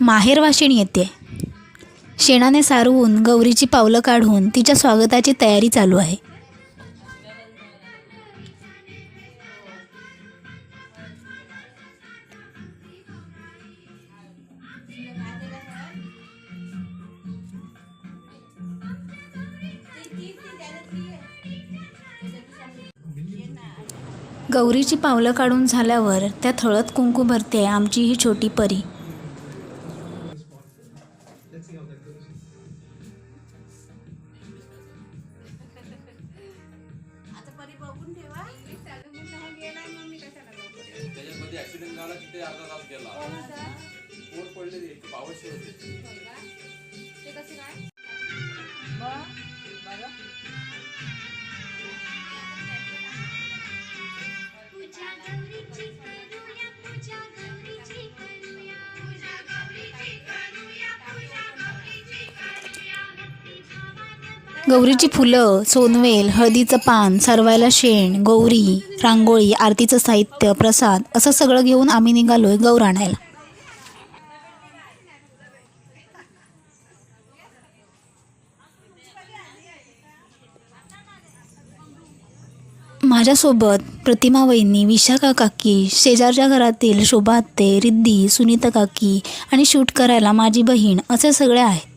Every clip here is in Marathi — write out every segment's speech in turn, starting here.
माहेरवाशिणी येते. शेणाने सारवून गौरीची पावलं काढून तिच्या स्वागताची तयारी चालू आहे. गौरीची पावलं काढून झाल्यावर त्या थळत कुंकू भरते आमची ही छोटी परी. तिथे अर्धा तास गेला. पोट पडले ते पावशी होते. पूजा गौरीची फुलं सोनवेल हळदीचं पान सरवायला शेण गौरी रांगोळी आरतीचं साहित्य प्रसाद असं सगळं घेऊन आम्ही निघालोय गौर आणायला. माझ्यासोबत प्रतिमा वहिनी विशाखा काकी शेजारच्या घरातील शोभा आत्ते रिद्धी सुनीता काकी आणि शूट करायला माझी बहीण असे सगळे आहेत.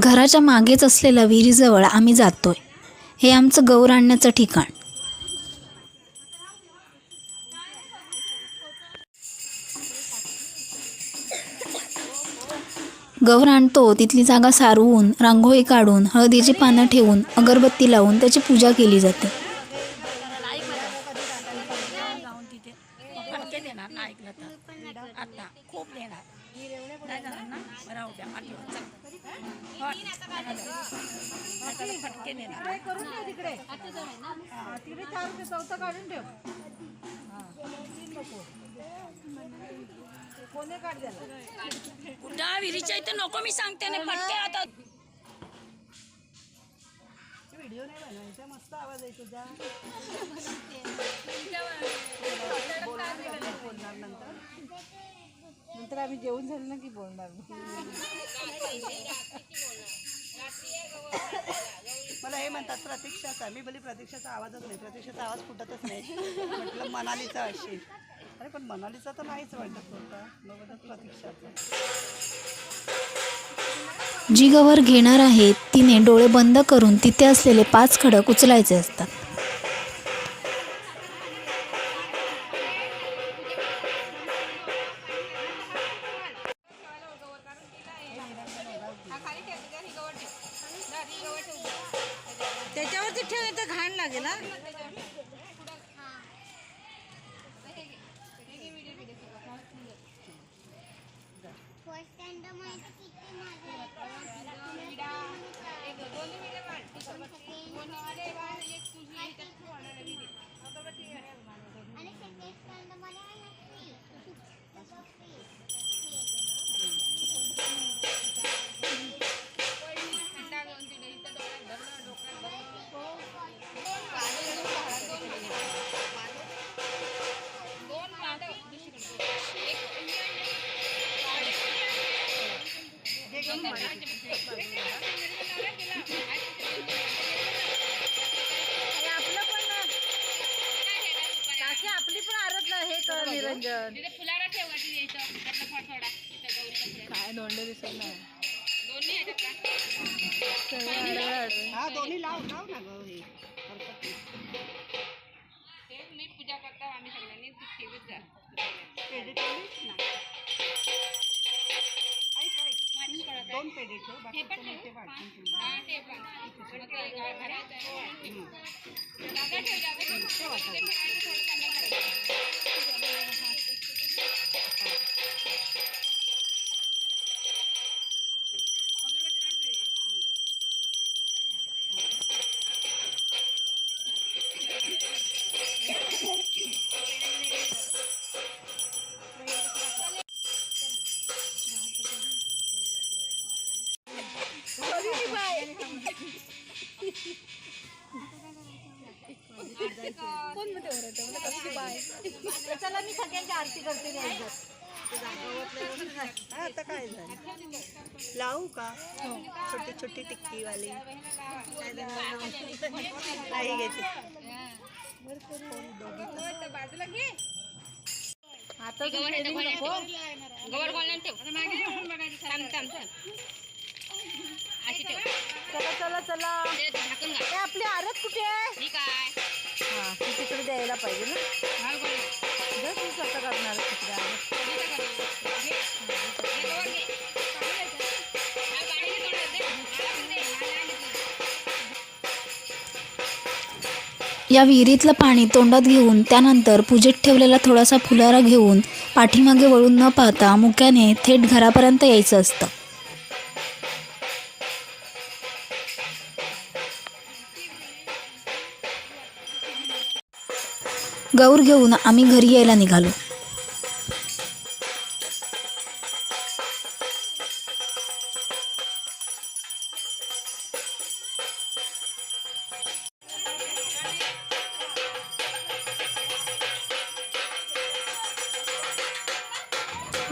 घराच्या मागेच असलेल्या विहिरीजवळ आम्ही जातोय. हे आमचं गौर आणण्याचं ठिकाण. गौर आणतो तिथली जागा सारवून रांगोळी काढून हळदीची पानं ठेवून अगरबत्ती लावून त्याची पूजा केली जाते. आता फटके देणार कुठं विहिरीच्या इथे नको मी सांगते ना फटके आता. नंतर. आम्ही जेवण झालं ना की बोलणार. मला हे म्हणतात प्रतीक्षाचा मी बोली प्रतीक्षाचा आवाजच नाही प्रतीक्षाचा आवाज फुटतच नाही. म्हटलं मनालीचा अशी. अरे पण मनालीचा तर नाहीच वाटत होता मग प्रतीक्षाचा. जी गवर घेणार आहे तिने डोळे बंद करून तिथे असलेले पाच खडक उचलायचे असतात. त्याच्यावरती ठेव तर घाण लागेल ना फर्स्ट सोना हाँ दोनों लाओ लाओ ना गोही मी पूजा करता आम्ही सगळ्यांनी ठेवीत जा पेढे ठेवलीच ना दोन पेढे ठेव बाकी ते वाटून ठेवा चला मी सगळ्यांची आरती करते हा, आता काय झालं? लावू का? छोटी छोटी टिक्कीवाली. नाही घेते. आता ठेव. चला चला चला. आपली आरत कुठे आहे? ठीक पाहिजे ना? गोळ्या जर तू स्वतः करणार तिकडे हा. या विहिरीतलं पाणी तोंडात घेऊन त्यानंतर पूजेत ठेवलेला थोडासा फुलारा घेऊन पाठीमागे वळून न पाहता मुक्याने थेट घरापर्यंत यायचं असतं. गौर घेऊन आम्ही घरी यायला निघालो.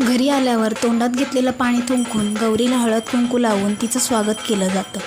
घरी आल्यावर तोंडात घेतलेलं पाणी थुंकून गौरीला हळद कुंकू लावून तिचं स्वागत केलं जातं.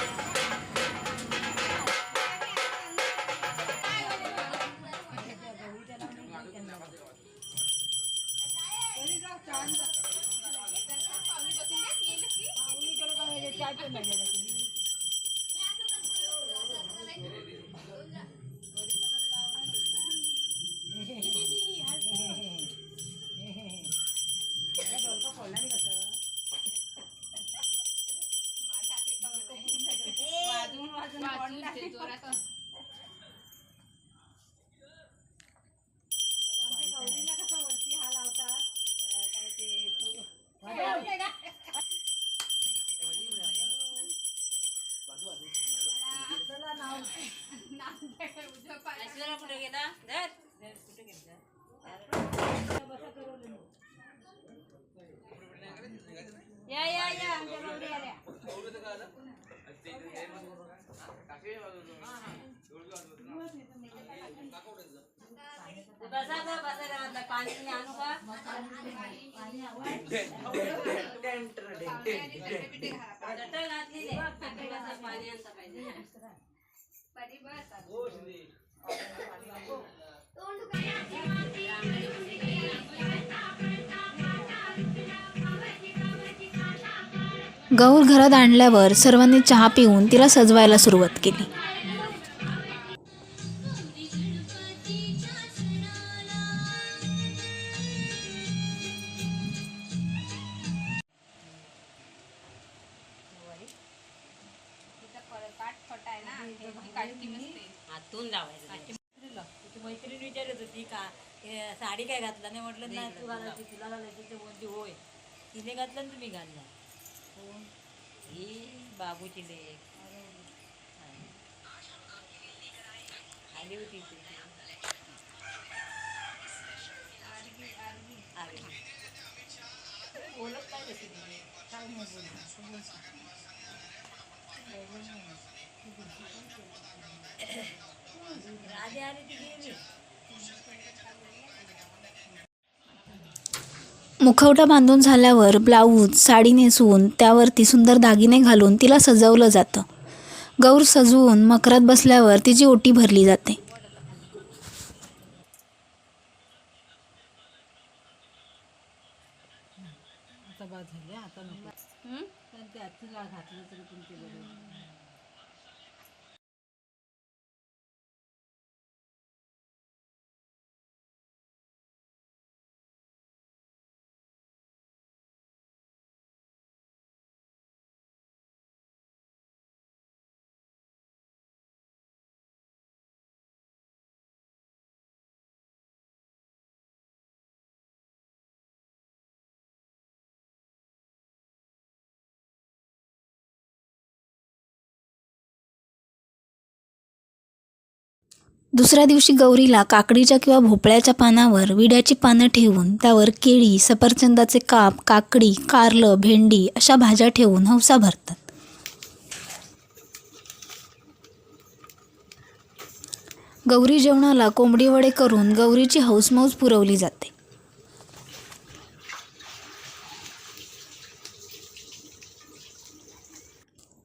या या या आमच्या गौरी आल्या बसा ग, बसा पाणी आणू का घातली पाणी आणता पाहिजे गौर घरात आणल्यावर सर्वांनी चहा पिऊन तिला सजवायला सुरुवात केली. साडी काय घातला नाही म्हटलं नाही तू घालायची तुला घालायची ते म्हणते होय. तिने घातलं तुम्ही घालला. ही बाबूची लेक. आली होती ती. बोलत. काय नाही बोलत. राधी आली ती गेली. मुखवटा बांधून झाल्यावर ब्लाऊज साडी नेसवून त्यावरती सुंदर दागिने घालून तिला सजवलं जातं. गौर सजवून मकरात बसल्यावर तिची ओटी भरली जाते. आता दुसऱ्या दिवशी गौरीला काकडीच्या किंवा भोपळ्याच्या पानावर विड्याची पानं ठेवून त्यावर केळी सफरचंदाचे काप काकडी कारलं भेंडी अशा भाज्या ठेवून हौसा भरतात. गौरी जेवणाला कोंबडी वडे करून गौरीची हौसमौज पुरवली जाते.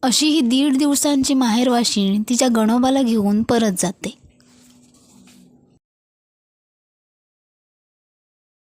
अशी ही दीड दिवसांची माहेरवाशीण तिच्या गणोबाला घेऊन परत जाते.